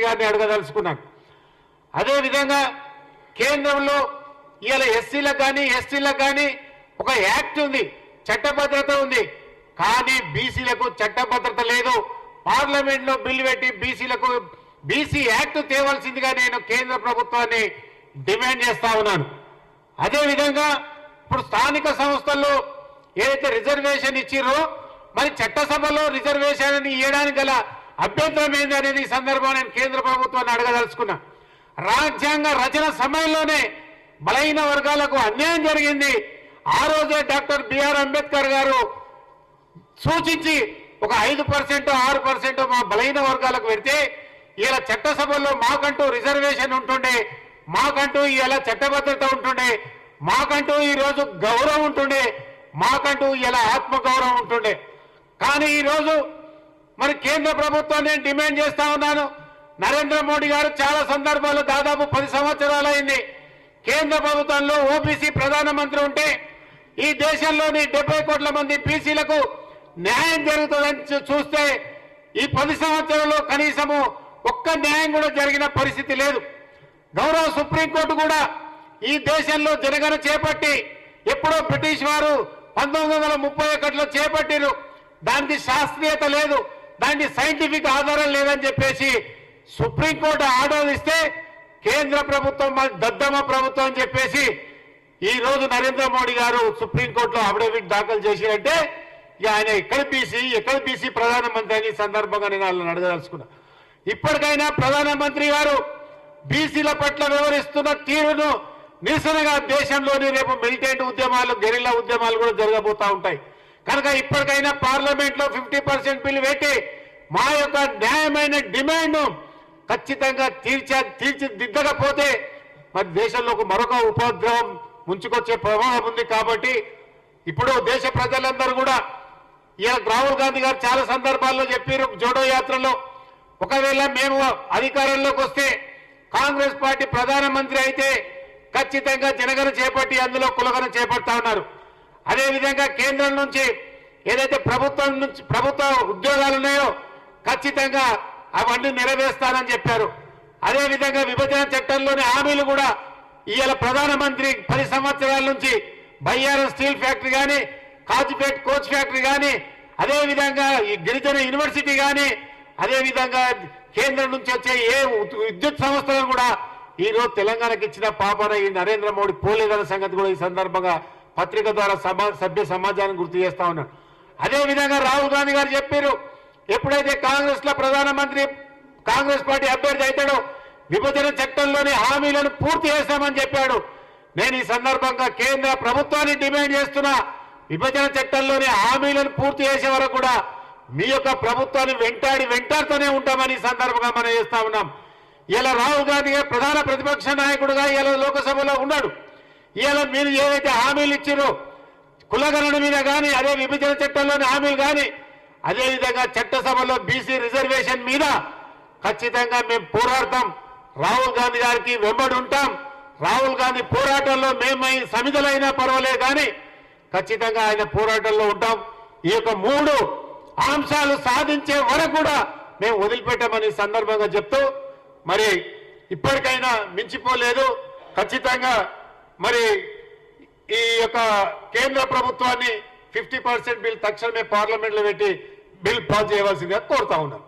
మోడీ గారిని అడగదలుచుకున్నాను. అదేవిధంగా కేంద్రంలో ఇవాళ ఎస్సీలకు కానీ ఎస్టీలకు కానీ ఒక యాక్ట్ ఉంది చట్టభద్రత ఉంది. కానీ బీసీలకు చట్టభద్రత లేదు. పార్లమెంట్లో బిల్లు పెట్టి బీసీలకు బీసీ యాక్ట్ తేవాల్సిందిగా నేను కేంద్ర ప్రభుత్వాన్ని డిమాండ్ చేస్తా ఉన్నాను. అదేవిధంగా ఇప్పుడు స్థానిక సంస్థల్లో ఏదైతే రిజర్వేషన్ ఇచ్చిరో మరి చట్టసభలో రిజర్వేషన్ ఇవ్వడానికి గల అభ్యంతరం ఏంది అనేది ఈ సందర్భంగా నేను కేంద్ర ప్రభుత్వాన్ని అడగదలుచుకున్నా. రాజ్యాంగ రచన సమయంలోనే బలహీన వర్గాలకు అన్యాయం జరిగింది. ఆ రోజే డాక్టర్ బిఆర్ అంబేద్కర్ గారు సూచించి ఒక ఐదు పర్సెంట్ ఆరు పర్సెంట్ మా బలహీన వర్గాలకు పెడితే ఇలా చట్టసభల్లో మాకంటూ రిజర్వేషన్ ఉంటుండే మాకంటూ ఇలా చట్టభద్రత ఉంటుండే మాకంటూ ఈరోజు గౌరవం ఉంటుండే మాకంటూ ఇలా ఆత్మగౌరవం ఉంటుండే. కానీ ఈరోజు మరి కేంద్ర ప్రభుత్వాన్ని నేను డిమాండ్ చేస్తా ఉన్నాను. నరేంద్ర మోడీ గారు చాలా సందర్భాల్లో దాదాపు పది సంవత్సరాలైంది. కేంద్ర ప్రభుత్వంలో ఓబీసీ ప్రధానమంత్రి ఉంటే ఈ దేశంలోని డెబ్బై కోట్ల మంది బీసీలకు న్యాయం జరుగుతుందని చూ- చూస్తే ఈ పది సంవత్సరాల్లో కనీసము ఒక్క న్యాయం కూడా జరిగిన పరిస్థితి లేదు. గౌరవ సుప్రీంకోర్టు కూడా ఈ దేశంలో జనగణ చేపట్టి ఎప్పుడో బ్రిటిష్ వారు పంతొమ్మిది వందల ముప్పై ఒకటిలో చేపట్టిరు. దానికి శాస్త్రీయత లేదు. దానికి సైంటిఫిక్ ఆధారం లేదని చెప్పేసి సుప్రీంకోర్టు ఆర్డర్ ఇస్తే కేంద్ర ప్రభుత్వం దద్దమ్మ ప్రభుత్వం అని చెప్పేసి ఈ రోజు నరేంద్ర మోడీ గారు సుప్రీంకోర్టులో అఫిడవిట్ దాఖలు చేసిరంటే ఇక ఆయన ఎక్కడ బీసీ ఎక్కడ బీసీ ప్రధానమంత్రి అని సందర్భంగా నేను వాళ్ళని అడగదలుచుకున్నా. ఇప్పటికైనా ప్రధానమంత్రి గారు బీసీల పట్ల వివరిస్తున్న తీరును నిరసనగా దేశంలోని రేపు మిలిటెంట్ ఉద్యమాలు గెరిల్లా ఉద్యమాలు కూడా జరగబోతా ఉంటాయి. కనుక ఇప్పటికైనా పార్లమెంట్లో ఫిఫ్టీ పర్సెంట్ బిల్లు పెట్టి మా యొక్క న్యాయమైన డిమాండ్ ఖచ్చితంగా తీర్చ తీర్చిదిద్దకపోతే మరి దేశంలో ఒక మరొక ఉపద్రవం ముంచుకొచ్చే ప్రభావం ఉంది కాబట్టి ఇప్పుడు దేశ ప్రజలందరూ కూడా ఇలా రాహుల్ గాంధీ గారు చాలా సందర్భాల్లో చెప్పారు జోడో యాత్రలో. ఒకవేళ మేము అధికారంలోకి వస్తే కాంగ్రెస్ పార్టీ ప్రధానమంత్రి అయితే ఖచ్చితంగా జనగణ చేపట్టి అందులో కులగన చేపడతా ఉన్నారు. అదేవిధంగా కేంద్రం నుంచి ఏదైతే ప్రభుత్వం నుంచి ప్రభుత్వ ఉద్యోగాలు ఉన్నాయో ఖచ్చితంగా అవన్నీ నెరవేరుస్తానని చెప్పారు. అదేవిధంగా విభజన చట్టంలోని హామీలు కూడా ఇవాళ ప్రధానమంత్రి పది సంవత్సరాల నుంచి బయ్యారం స్టీల్ ఫ్యాక్టరీ కానీ కాజుపేట్ కోచ్ ఫ్యాక్టరీ కానీ అదేవిధంగా ఈ గిరిజన యూనివర్సిటీ కానీ అదేవిధంగా కేంద్రం నుంచి వచ్చే ఏ విద్యుత్ సంస్థలను కూడా ఈ రోజు తెలంగాణకి ఇచ్చిన పాపన ఈ నరేంద్ర మోడీ పోలేదన్న సంగతి కూడా ఈ సందర్భంగా పత్రిక ద్వారా సమా సభ్య సమాజాన్ని గుర్తు చేస్తా ఉన్నాను అదేవిధంగా రాహుల్ గాంధీ గారు చెప్పారు ఎప్పుడైతే కాంగ్రెస్లో ప్రధానమంత్రి కాంగ్రెస్ పార్టీ అభ్యర్థి అవుతాడో విభజన చట్టంలోని హామీలను పూర్తి చేస్తామని చెప్పాడు. నేను ఈ సందర్భంగా కేంద్ర ప్రభుత్వాన్ని డిమాండ్ చేస్తున్నా విభజన చట్టంలోని హామీలను పూర్తి చేసే వరకు కూడా మీ యొక్క ప్రభుత్వాన్ని వెంటాడి వెంటాడుతూనే ఉంటామని ఈ సందర్భంగా మనం చేస్తా ఉన్నాం. ఇలా రాహుల్ గాంధీ ప్రధాన ప్రతిపక్ష నాయకుడుగా ఇలా లోకసభలో ఉన్నాడు. ఇలా మీరు ఏదైతే హామీలు ఇచ్చారో కులగణన మీద కానీ అదే విభజన చట్టంలోని హామీలు కానీ అదేవిధంగా చట్టసభలో బీసీ రిజర్వేషన్ మీద ఖచ్చితంగా మేము పోరాడతాం. రాహుల్ గాంధీ గారికి వెంబడి ఉంటాం. రాహుల్ గాంధీ పోరాటంలో మేము సమిధులైనా పర్వాలేదు కానీ ఖచ్చితంగా ఆయన పోరాటంలో ఉంటాం. ఈ యొక్క మూడు అంశాలు సాధించే వరకు కూడా మేము వదిలిపెట్టామని సందర్భంగా చెప్తూ మరి ఇప్పటికైనా మించిపోలేదు. ఖచ్చితంగా మరి ఈ యొక్క కేంద్ర ప్రభుత్వాన్ని ఫిఫ్టీ పర్సెంట్ బిల్ తక్షణమే పార్లమెంట్లో పెట్టి బిల్ పాస్ చేయవలసిందిగా కోరుతా ఉన్నాను.